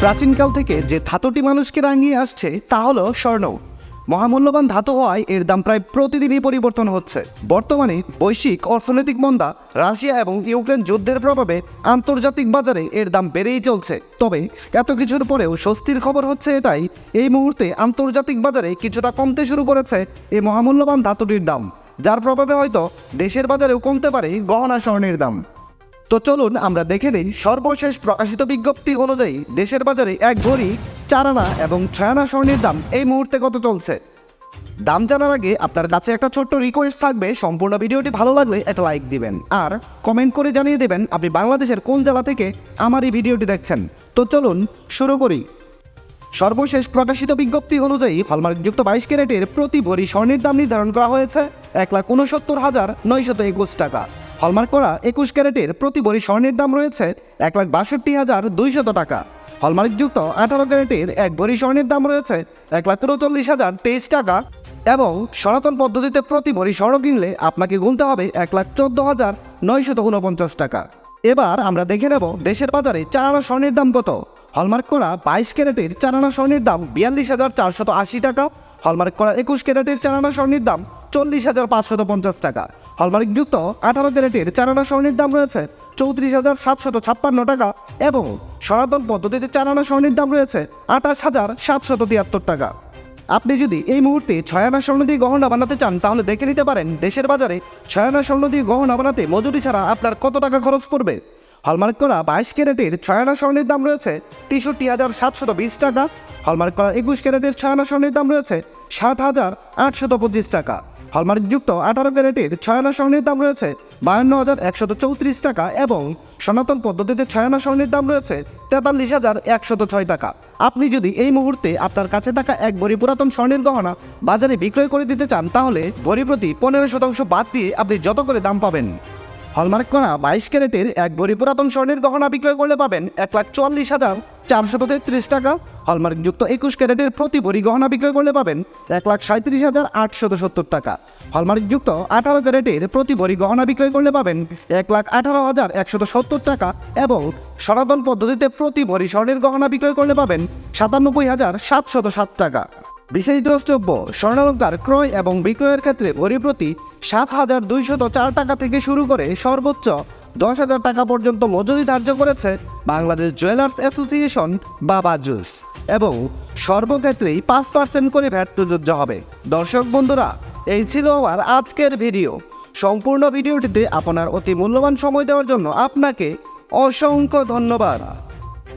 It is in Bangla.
প্রাচীনকাল থেকে যে ধাতুটি মানুষকে রাঙিয়ে আসছে, তা হলো স্বর্ণ। মহামূল্যবান ধাতু হওয়ায় এর দাম প্রায় প্রতিদিনই পরিবর্তন হচ্ছে। বর্তমানে বৈশ্বিক অর্থনৈতিক মন্দা, রাশিয়া এবং ইউক্রেন যুদ্ধের প্রভাবে আন্তর্জাতিক বাজারে এর দাম বেড়েই চলছে। তবে এত কিছুর পরেও স্বস্তির খবর হচ্ছে এটাই, এই মুহূর্তে আন্তর্জাতিক বাজারে কিছুটা কমতে শুরু করেছে এই মহামূল্যবান ধাতুটির দাম। যার প্রভাবে হয়তো দেশের বাজারেও কমতে পারে গহনা স্বর্ণের দাম। তো চলুন আমরা দেখে নিই সর্বশেষ প্রকাশিত বিজ্ঞপ্তি অনুযায়ী দেশের বাজারে এক ভরি চার আনা এবং ছয় আনা স্বর্ণের দাম এই মুহূর্তে কত চলছে? দাম জানার আগে আপনার কাছে একটা ছোট্ট রিকোয়েস্ট থাকবে, সম্পূর্ণ ভিডিওটি ভালো লাগলে একটা লাইক দিবেন। আর কমেন্ট করে জানিয়ে দেবেন আপনি বাংলাদেশের কোন জেলা থেকে আমার এই ভিডিওটি দেখছেন। তো চলুন শুরু করি। সর্বশেষ প্রকাশিত বিজ্ঞপ্তি অনুযায়ী হলমার্কযুক্ত বাইশ ক্যারেটের প্রতি ভরি স্বর্ণের দাম নির্ধারণ করা হয়েছে এক লাখ উনসত্তর হাজার নয়শত একুশ টাকা। হলমার্ক করা একুশ ক্যারেটের প্রতি ভরি স্বর্ণের দাম রয়েছে এক লাখ বাষট্টি হাজার দুইশত টাকা। হলমার্কযুক্ত আঠারো ক্যারেটের এক ভরি স্বর্ণের দাম রয়েছে এক লাখ উনচল্লিশ হাজার তেইশ টাকা এবং সনাতন পদ্ধতিতে প্রতি ভরি স্বর্ণ কিনলে আপনাকে গুনতে হবে এক লাখ চোদ্দ হাজার নয়শত উনপঞ্চাশ টাকা। এবার আমরা দেখে নেব দেশের বাজারে চারানা স্বর্ণের দাম কত। হলমার্ক করা বাইশ ক্যারেটের চার আনা স্বর্ণের দাম বিয়াল্লিশ হাজার চারশত আশি টাকা। হলমার্ক করা একুশ ক্যারেটের চারানা স্বর্ণের দাম চল্লিশ হাজার পাঁচশত পঞ্চাশ টাকা। হলমার্ক যুক্ত আঠারো ক্যারেটের চার আনা স্বর্ণের দাম রয়েছে চৌত্রিশ হাজার সাতশত ছাপ্পান্ন টাকা এবং সনাতন পদ্ধতিতে চার আনা স্বর্ণের দাম রয়েছে আঠাশ হাজার সাতশত তিয়াত্তর টাকা। আপনি যদি এই মুহূর্তে ছয়ানা স্বর্ণ দিয়ে গহনা বানাতে চান, তাহলে দেখে নিতে পারেন দেশের বাজারে ছয়ানা স্বর্ণ দিয়ে গহনা বানাতে মজুরি ছাড়া আপনার কত টাকা খরচ পড়বে? হলমার্ক করা বাইশ ক্যারেটের ছয় আনা স্বর্ণের দাম রয়েছে তেষট্টি হাজার সাতশত বিশ টাকা। হলমার্ক করা একুশ ক্যারেটের ছয়ানা স্বর্ণের দাম রয়েছে ষাট হাজার আটশত পঁচিশ টাকা। হলমার্কযুক্ত আঠারো ক্যারেটের ছয় আনা স্বর্ণের দাম রয়েছে বায়ান্ন হাজার একশত চৌত্রিশ টাকা এবং সনাতন পদ্ধতিতে ছয় আনা স্বর্ণের দাম রয়েছে তেতাল্লিশ হাজার একশত ছয় টাকা। আপনি যদি এই মুহূর্তে আপনার কাছে থাকা এক ভরি পুরাতন স্বর্ণের গহনা বাজারে বিক্রয় করে দিতে চান, তাহলে ভরি প্রতি পনেরো শতাংশ বাদ দিয়ে আপনি যত করে দাম পাবেন। হলমার্ক করা বাইশ ক্যারেটের এক ভরি পুরাতন স্বর্ণের গহনা বিক্রয় করলে পাবেন এক লাখ চুয়াল্লিশ হাজার চারশত তেত্রিশ টাকা। হলমার্কযুক্ত একুশ ক্যারেটের প্রতি ভরি গহনা বিক্রয় করলে পাবেন এক লাখ সাঁত্রিশ হাজার আটশত সত্তর টাকা। হলমার্কযুক্ত আঠারো ক্যারেটের প্রতি ভরি গহনা বিক্রয় করলে পাবেন এক লাখ আঠারো হাজার একশত সত্তর টাকা এবং সনাতন পদ্ধতিতে প্রতি ভরি স্বর্ণের গহনা বিক্রয় করলে পাবেন সাতানব্বই হাজার সাতশত সাত টাকা। বিশেষ দ্রষ্টব্য, স্বর্ণালঙ্কার ক্রয় এবং বিক্রয়ের ক্ষেত্রে ভরি প্রতি সাত হাজার দুইশত চার টাকা থেকে শুরু করে সর্বোচ্চ দশ হাজার টাকা পর্যন্ত মজুরি ধার্য করেছে বাংলাদেশ জুয়েলার্স অ্যাসোসিয়েশন বাবা জুস। এবং সর্বক্ষেত্রেই পাঁচ পার্সেন্ট করে ভ্যাট প্রযোজ্য হবে। দর্শক বন্ধুরা, এই ছিল আমার আজকের ভিডিও। সম্পূর্ণ ভিডিওটিতে আপনার অতি মূল্যবান সময় দেওয়ার জন্য আপনাকে অসংখ্য ধন্যবাদ।